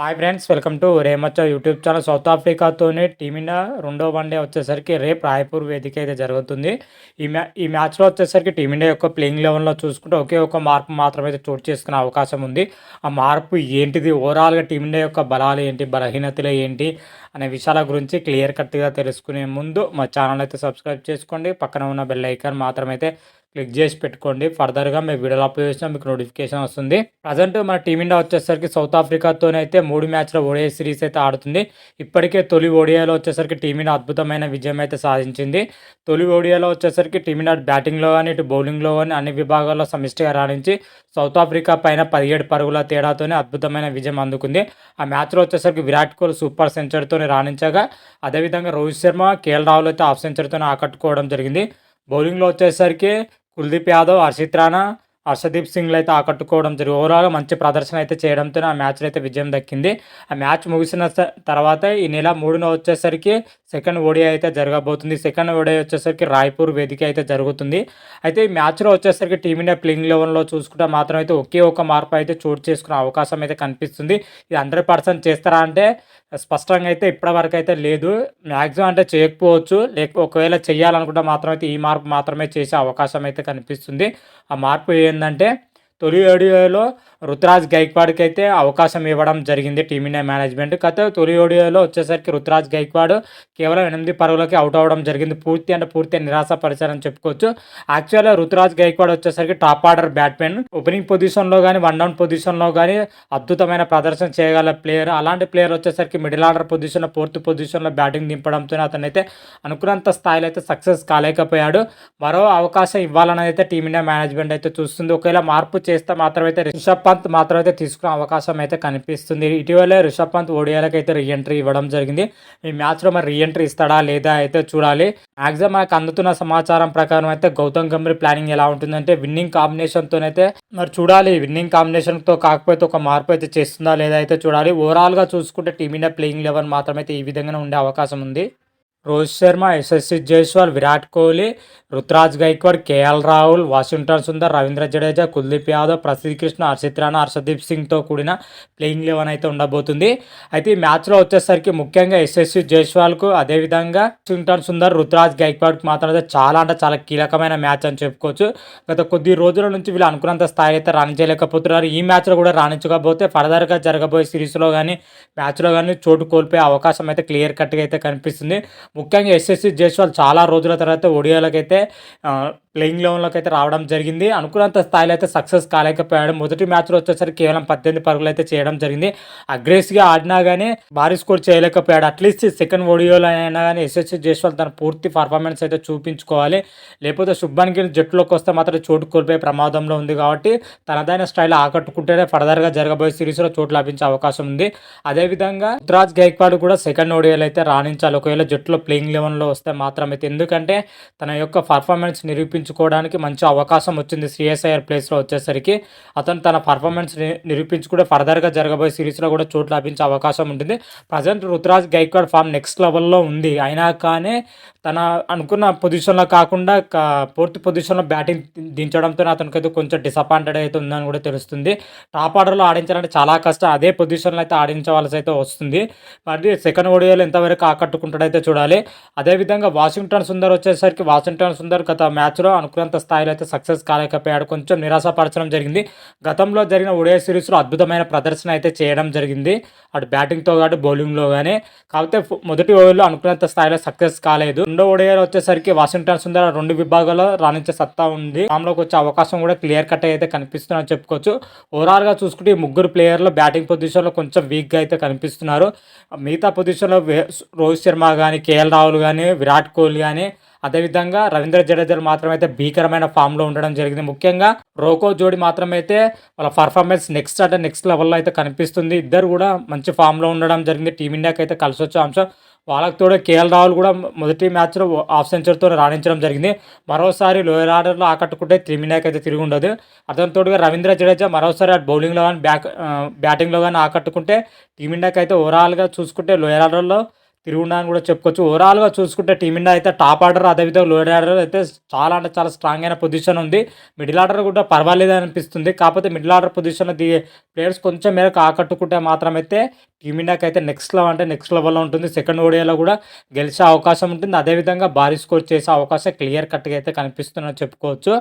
Hi friends welcome to Remachcha YouTube channel. South ఆఫ్రికాతోనే team India రెండో one day వచ్చేసరికి రేపు రాయపూర్ వేదిక అయితే జరుగుతుంది. ఈ మ్యా ఈ మ్యాచ్లో వచ్చేసరికి టీమిండియా యొక్క ప్లేయింగ్ లెవెన్లో చూసుకుంటే ఒకే ఒక మార్పు మాత్రమే అయితే చోటు చేసుకునే అవకాశం ఉంది. ఆ మార్పు ఏంటిది? ఓవరాల్గా టీమిండియా యొక్క బలాలు ఏంటి? బలహీనతలు ఏంటి? అనే విషయాల గురించి క్లియర్ కట్గా తెలుసుకునే ముందు మా ఛానల్ అయితే సబ్స్క్రైబ్ చేసుకోండి. పక్కన ఉన్న బెల్ ఐకాన్ మాత్రమైతే క్లిక్ చేసి పెట్టుకోండి. ఫర్దర్గా మేము వీడియోలు అప్లోడ్ చేసినా మీకు నోటిఫికేషన్ వస్తుంది. ప్రజెంట్ మన టీమిండియా వచ్చేసరికి సౌత్ ఆఫ్రికాతోనైతే మూడు మ్యాచ్ల ఓడిఐ సిరీస్ అయితే ఆడుతుంది. ఇప్పటికే తొలి ఓడిఐలో వచ్చేసరికి టీమిండియా అద్భుతమైన విజయం అయితే సాధించింది. తొలి ఓడిఐలో వచ్చేసరికి టీమిండియా బ్యాటింగ్లో కానీ ఇటు బౌలింగ్లో కానీ అన్ని విభాగాల్లో సమిష్టిగా రాణించి సౌత్ ఆఫ్రికా పైన పదిహేడు పరుగుల తేడాతోనే అద్భుతమైన విజయం అందుకుంది. ఆ మ్యాచ్లో వచ్చేసరికి విరాట్ కోహ్లీ సూపర్ సెంచరీతోనే రాణించగా అదేవిధంగా రోహిత్ శర్మ కేఎల్ రాహుల్ అయితే హాఫ్ సెంచరీతోనే ఆకట్టుకోవడం జరిగింది. బౌలింగ్లో వచ్చేసరికి కుల్దీప్ యాదవ్ హర్షిత్ రాణా హర్షదీప్ సింగ్లు అయితే ఆకట్టుకోవడం జరిగింది. ఓవరాల్గా మంచి ప్రదర్శన అయితే చేయడంతో ఆ మ్యాచ్లో అయితే విజయం దక్కింది. ఆ మ్యాచ్ ముగిసిన తర్వాత ఈ నెల మూడున వచ్చేసరికి సెకండ్ ఓడిఐ అయితే జరగబోతుంది. సెకండ్ ఓడిఐ వచ్చేసరికి రాయ్పూర్ వేదిక అయితే జరుగుతుంది. అయితే ఈ మ్యాచ్లో వచ్చేసరికి టీమిండియా ప్లేయింగ్ లెవెన్లో చూసుకుంటే మాత్రం అయితే ఒకే ఒక మార్పు అయితే చోటు చేసుకునే అవకాశం అయితే కనిపిస్తుంది. ఇది హండ్రెడ్ పర్సెంట్ చేస్తారా అంటే స్పష్టంగా అయితే ఇప్పటివరకు అయితే లేదు. మ్యాక్సిమం అంటే చేయకపోవచ్చు. లేక ఒకవేళ చేయాలనుకుంటే మాత్రం అయితే ఈ మార్పు మాత్రమే చేసే అవకాశం అయితే కనిపిస్తుంది. ఆ మార్పు ఏంటంటే తొలి ఓడియోలో రుతురాజ్ గైక్వాడ్కి అయితే అవకాశం ఇవ్వడం జరిగింది టీమిండియా మేనేజ్మెంట్. గత తొలి ఓడియోలో వచ్చేసరికి రుతురాజ్ గైక్వాడ్ కేవలం ఎనిమిది పరుగులకి అవుట్ అవ్వడం జరిగింది. పూర్తి అంటే పూర్తి నిరాశపరిచారని చెప్పుకోవచ్చు. యాక్చువల్గా రుతురాజ్ గైక్వాడ్ వచ్చేసరికి టాప్ ఆర్డర్ బ్యాట్మెన్ ఓపెనింగ్ పొజిషన్లో కానీ వన్ డౌన్ పొజిషన్లో కానీ అద్భుతమైన ప్రదర్శన చేయగల ప్లేయర్. అలాంటి ప్లేయర్ వచ్చేసరికి మిడిల్ ఆర్డర్ పొజిషన్లో ఫోర్త్ పొజిషన్లో బ్యాటింగ్ దింపడంతో అతనైతే అనుకున్నంత స్థాయిలో అయితే సక్సెస్ కాలేకపోయాడు. మరో అవకాశం ఇవ్వాలని అయితే టీమిండియా మేనేజ్మెంట్ అయితే చూస్తుంది. ఒకవేళ మార్పు చేస్తే మాత్రమైతే రిషబ్ పంత్ మాత్రమైతే తీసుకునే అవకాశం అయితే కనిపిస్తుంది. ఇటీవలే రిషబ్ పంత్ ఓడియాలకు అయితే రీఎంట్రీ ఇవ్వడం జరిగింది. ఈ మ్యాచ్లో మరి రీఎంట్రీ ఇస్తాడా లేదా అయితే చూడాలి. మ్యాక్సిమం మనకు అందుతున్న సమాచారం ప్రకారం అయితే గౌతమ్ గంభీర్ ప్లానింగ్ ఎలా ఉంటుందంటే విన్నింగ్ కాంబినేషన్తోనైతే మరి చూడాలి. విన్నింగ్ కాంబినేషన్తో కాకపోతే ఒక మార్పు అయితే చేస్తుందా లేదా అయితే చూడాలి. ఓవరాల్గా చూసుకుంటే టీమిండియా ప్లేయింగ్ లెవెన్ మాత్రమైతే ఈ విధంగానే ఉండే అవకాశం ఉంది. Rohit Sharma Yashasvi Jaiswal Virat Kohli Ruturaj Gaikwad K L Rahul Washington Sundar Ravindra Jadeja Kuldeep Yadav Prasidh Krishna Harshit Rana Harshdeep సింగ్తో కూడిన ప్లేయింగ్ లెవెన్ అయితే ఉండబోతుంది. అయితే ఈ మ్యాచ్లో వచ్చేసరికి ముఖ్యంగా యశస్వి జైస్వాల్కు అదేవిధంగా వాషింగ్టన్ సుందర్ రుతురాజ్ గైక్వాడ్కి మాత్రం చాలా అంటే చాలా కీలకమైన మ్యాచ్ అని చెప్పుకోవచ్చు. గత కొద్ది రోజుల నుంచి వీళ్ళు అనుకున్నంత స్థాయి అయితే రాణించలేకపోతున్నారు ఈ మ్యాచ్లో కూడా రాణించకపోతే ఫర్దర్గా జరగబోయే సిరీస్లో కానీ మ్యాచ్లో కానీ చోటు కోల్పోయే అవకాశం అయితే క్లియర్ కట్గా అయితే కనిపిస్తుంది. ముఖ్యంగా ఎస్ఎస్సి జైస్వాల్ చాలా రోజుల తర్వాత ఒడియాలకైతే ప్లేయింగ్ లెవెన్లోకి అయితే రావడం జరిగింది. అనుకున్నంత స్థాయిలో అయితే సక్సెస్ కాలేకపోయాడు. మొదటి మ్యాచ్లో వచ్చేసరికి కేవలం పద్దెనిమిది పరుగులు అయితే చేయడం జరిగింది. అగ్రెసివ్గా ఆడినా కానీ భారీ స్కోర్ చేయలేకపోయాడు. అట్లీస్ట్ సెకండ్ ఓడియోలో అయినా కానీ ఎస్ఎస్సి జైస్వాల్ తన పూర్తి పర్ఫార్మెన్స్ అయితే చూపించుకోవాలి. లేకపోతే శుభ్మాన్ గిల్ జట్టులోకి వస్తే మాత్రం చోటు కోల్పోయే ప్రమాదంలో ఉంది కాబట్టి తనదైన స్టైల్ ఆకట్టుకుంటేనే ఫర్దర్గా జరగబోయే సిరీస్లో చోటు లభించే అవకాశం ఉంది. అదేవిధంగా రుతురాజ్ గైక్వాడ్ కూడా సెకండ్ ఓడియోలో అయితే రాణించాలి. ఒకవేళ జట్టులో ప్లేయింగ్ లెవెన్లో వస్తే మాత్రం అయితే. ఎందుకంటే తన యొక్క పర్ఫార్మెన్స్ నిరూపించుకోవడానికి మంచి అవకాశం వచ్చింది సిఎస్ఐఆర్ ప్లేస్లో వచ్చేసరికి. అతను తన పర్ఫార్మెన్స్ నిరూపించుకుంటే ఫర్దర్గా జరగబోయే సిరీస్లో కూడా చోటు లభించే అవకాశం ఉంటుంది. Present Ruturaj Gaikwad form next లెవెల్లో ఉంది. అయినా కానీ తన అనుకున్న పొజిషన్లో కాకుండా ఫోర్త్ పొజిషన్లో బ్యాటింగ్ దించడంతో అతనికైతే కొంచెం డిసప్పాయింటెడ్ అయితే ఉందని కూడా తెలుస్తుంది. టాప్ ఆర్డర్లో ఆడించాలంటే చాలా కష్టం. అదే పొజిషన్లో అయితే ఆడించవలసి అయితే వస్తుంది. మరి సెకండ్ ఓడియోలో ఎంతవరకు ఆకట్టుకుంటాడైతే చూడాలి. అదేవిధంగా వాషింగ్టన్ సుందర్ వచ్చేసరికి వాషింగ్టన్ సుందర్ గత మ్యాచ్లో అనుకున్నంత స్థాయిలో అయితే సక్సెస్ కాలేకపోయాడు కొంచెం నిరాశపరచడం జరిగింది. గతంలో జరిగిన ఒడియా సిరీస్లో అద్భుతమైన ప్రదర్శన అయితే చేయడం జరిగింది. అటు బ్యాటింగ్తో కాదు బౌలింగ్లో కానీ కాకపోతే మొదటి ఓవర్లో అనుకున్నంత స్థాయిలో సక్సెస్ కాలేదు. రెండో ఓడియాలో వచ్చేసరికి వాషింగ్టన్ సుందర రెండు విభాగాల్లో రాణించే సత్తా ఉంది. ఫామ్లోకి వచ్చే అవకాశం కూడా క్లియర్ కట్ అయితే కనిపిస్తుందని చెప్పుకోవచ్చు. ఓవరాల్గా చూసుకుంటే ఈ ముగ్గురు ప్లేయర్లు బ్యాటింగ్ పొజిషన్లో కొంచెం వీక్గా అయితే కనిపిస్తున్నారు. మిగతా పొజిషన్లో రోహిత్ శర్మ కానీ కేఎల్ రాహుల్ కానీ విరాట్ కోహ్లీ కానీ అదేవిధంగా రవీంద్ర జడేజాలు మాత్రమైతే భీకరమైన ఫామ్లో ఉండడం జరిగింది. ముఖ్యంగా రోకో జోడి మాత్రమైతే వాళ్ళ పర్ఫార్మెన్స్ నెక్స్ట్ అంటే నెక్స్ట్ లెవెల్లో అయితే కనిపిస్తుంది. ఇద్దరు కూడా మంచి ఫామ్లో ఉండడం జరిగింది. టీమిండియాకి అయితే కలిసి వచ్చే అంశం. వాళ్ళకి తోడు కేఎల్ రాహుల్ కూడా మొదటి మ్యాచ్లో హాఫ్ సెంచరీతో రాణించడం జరిగింది. మరోసారి లోయర్ ఆర్డర్లో ఆకట్టుకుంటే టీమిండియాకి అయితే తిరిగి ఉండదు. అతని తోడుగా రవీంద్ర జడేజా మరోసారి అటు బౌలింగ్లో కానీ బ్యాక్ బ్యాటింగ్లో కానీ ఆకట్టుకుంటే టీమిండియాకి అయితే ఓవరాల్గా చూసుకుంటే లోయర్ ఆర్డర్లో తిరుగుండా కూడా చెప్పుకోవచ్చు. ఓవరాల్గా చూసుకుంటే టీమిండియా అయితే టాప్ ఆర్డర్ అదేవిధంగా లోయర్ ఆర్డర్ అయితే చాలా అంటే చాలా స్ట్రాంగ్ అయిన పొజిషన్ ఉంది. మిడిల్ ఆర్డర్ కూడా పర్వాలేదు అనిపిస్తుంది. కాకపోతే మిడిల్ ఆర్డర్ పొజిషన్లో దిగే ప్లేయర్స్ కొంచెం మేరకు ఆకట్టుకుంటే మాత్రం అయితే టీమిండియాకి అయితే నెక్స్ట్ లెవెల్ అంటే నెక్స్ట్ లెవెల్లో ఉంటుంది. సెకండ్ ఓడియాలో కూడా గెలిచే అవకాశం ఉంటుంది. అదేవిధంగా భారీ స్కోర్ చేసే అవకాశం క్లియర్ కట్గా అయితే కనిపిస్తుందని చెప్పుకోవచ్చు.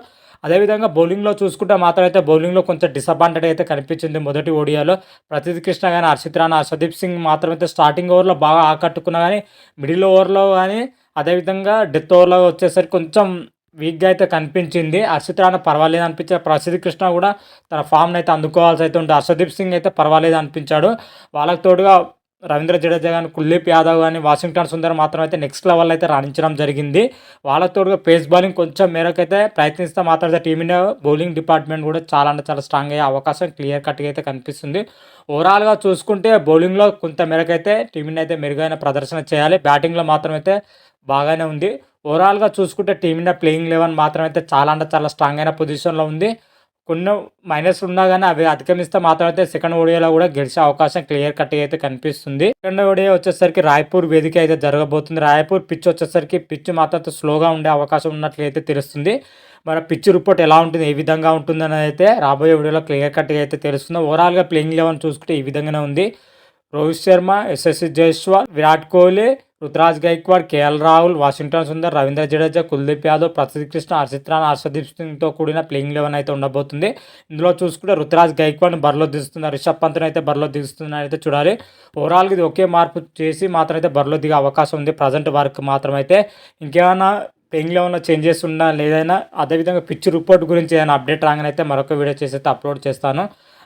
అదేవిధంగా బౌలింగ్లో చూసుకుంటే మాత్రం అయితే బౌలింగ్లో కొంచెం డిసప్పాయింటెడ్ అయితే కనిపించింది మొదటి ఓడియాలో. ప్రతిద్ కృష్ణ కానీ హర్షిత్ రాణా హర్షదీప్ సింగ్ మాత్రం అయితే స్టార్టింగ్ ఓవర్లో బాగా ఆకట్టుకున్నా కానీ మిడిల్ ఓవర్లో కానీ అదేవిధంగా డెత్ ఓవర్లో వచ్చేసరికి కొంచెం వీక్గా అయితే కనిపించింది. హర్షిత్ రాణా పర్వాలేదు అనిపించే ప్రసిద్ధి కృష్ణ కూడా తన ఫామ్ని అయితే అందుకోవాల్సి అయితే ఉంటుంది హర్షదీప్ సింగ్ అయితే పర్వాలేదు అనిపించాడు. వాళ్ళకి తోడుగా రవీంద్ర జడేజా కానీ కుల్దీప్ యాదవ్ కానీ వాషింగ్టన్ సుందర్ మాత్రం అయితే నెక్స్ట్ లెవెల్ అయితే రాణించడం జరిగింది. వాళ్ళతోడుగా పేస్ బౌలింగ్ కొంచెం మేరకు అయితే ప్రయత్నిస్తే మాత్రం టీమిండియా బౌలింగ్ డిపార్ట్మెంట్ కూడా చాలా అంటే చాలా స్ట్రాంగ్ అయ్యే అవకాశం క్లియర్ కట్గా అయితే కనిపిస్తుంది. ఓవరాల్గా చూసుకుంటే బౌలింగ్లో కొంత మేరకు అయితే టీమిండియా అయితే మెరుగైన ప్రదర్శన చేయాలి. బ్యాటింగ్లో మాత్రం అయితే బాగానే ఉంది. ఓవరాల్గా చూసుకుంటే టీమిండియా ప్లేయింగ్ లెవెన్ మాత్రం అయితే చాలా అంటే చాలా స్ట్రాంగ్ అయిన పొజిషన్లో ఉంది. కొన్ని మైనస్ ఉన్నా కానీ అవి అధిగమిస్తే మాత్రం అయితే సెకండ్ ఓడియాలో కూడా గెలిచే అవకాశం క్లియర్ కట్ అయితే కనిపిస్తుంది. సెకండ్ ఓడియా వచ్చేసరికి రాయ్పూర్ వేదిక అయితే జరగబోతుంది. రాయ్పూర్ పిచ్ వచ్చేసరికి పిచ్ మాత్రం స్లోగా ఉండే అవకాశం ఉన్నట్లయితే తెలుస్తుంది. మరి పిచ్ రిపోర్ట్ ఎలా ఉంటుంది ఏ విధంగా ఉంటుందని అయితే రాబోయే వీడియోలో క్లియర్ కట్గా అయితే తెలుస్తుంది. ఓవరాల్గా ప్లేయింగ్ లెవెన్ చూసుకుంటే ఈ విధంగానే ఉంది. Rohit Sharma SSC Jaiswal Virat Kohli Ruturaj Gaikwad K L Rahul Washington Sundar Ravindra Jadeja Kuldeep Yadav Prasidh Krishna Harshit Rana Harshdeep సింగ్తో కూడిన ప్లేయింగ్ లెవెన్ అయితే ఉండబోతుంది. ఇందులో చూసుకుంటే రుతురాజ్ గైక్వాడ్ని బరిలో దిగుతున్నారు రిషబ్ పంత్ని అయితే బరిలో దిగుతుందని అయితే చూడాలి. ఓవరాల్గా ఇది ఒకే మార్పు చేసి మాత్రం అయితే బరిలో దిగే అవకాశం ఉంది. ప్రజెంట్ వర్క్ మాత్రం అయితే ఇంకేమైనా ప్లేయింగ్ లెవెన్లో చేంజెస్ ఉన్నా లేదైనా అదేవిధంగా పిచ్ రిపోర్ట్ గురించి ఏదైనా అప్డేట్ రాగానే అయితే మరొక వీడియో చేసి అయితే అప్లోడ్ చేస్తాను.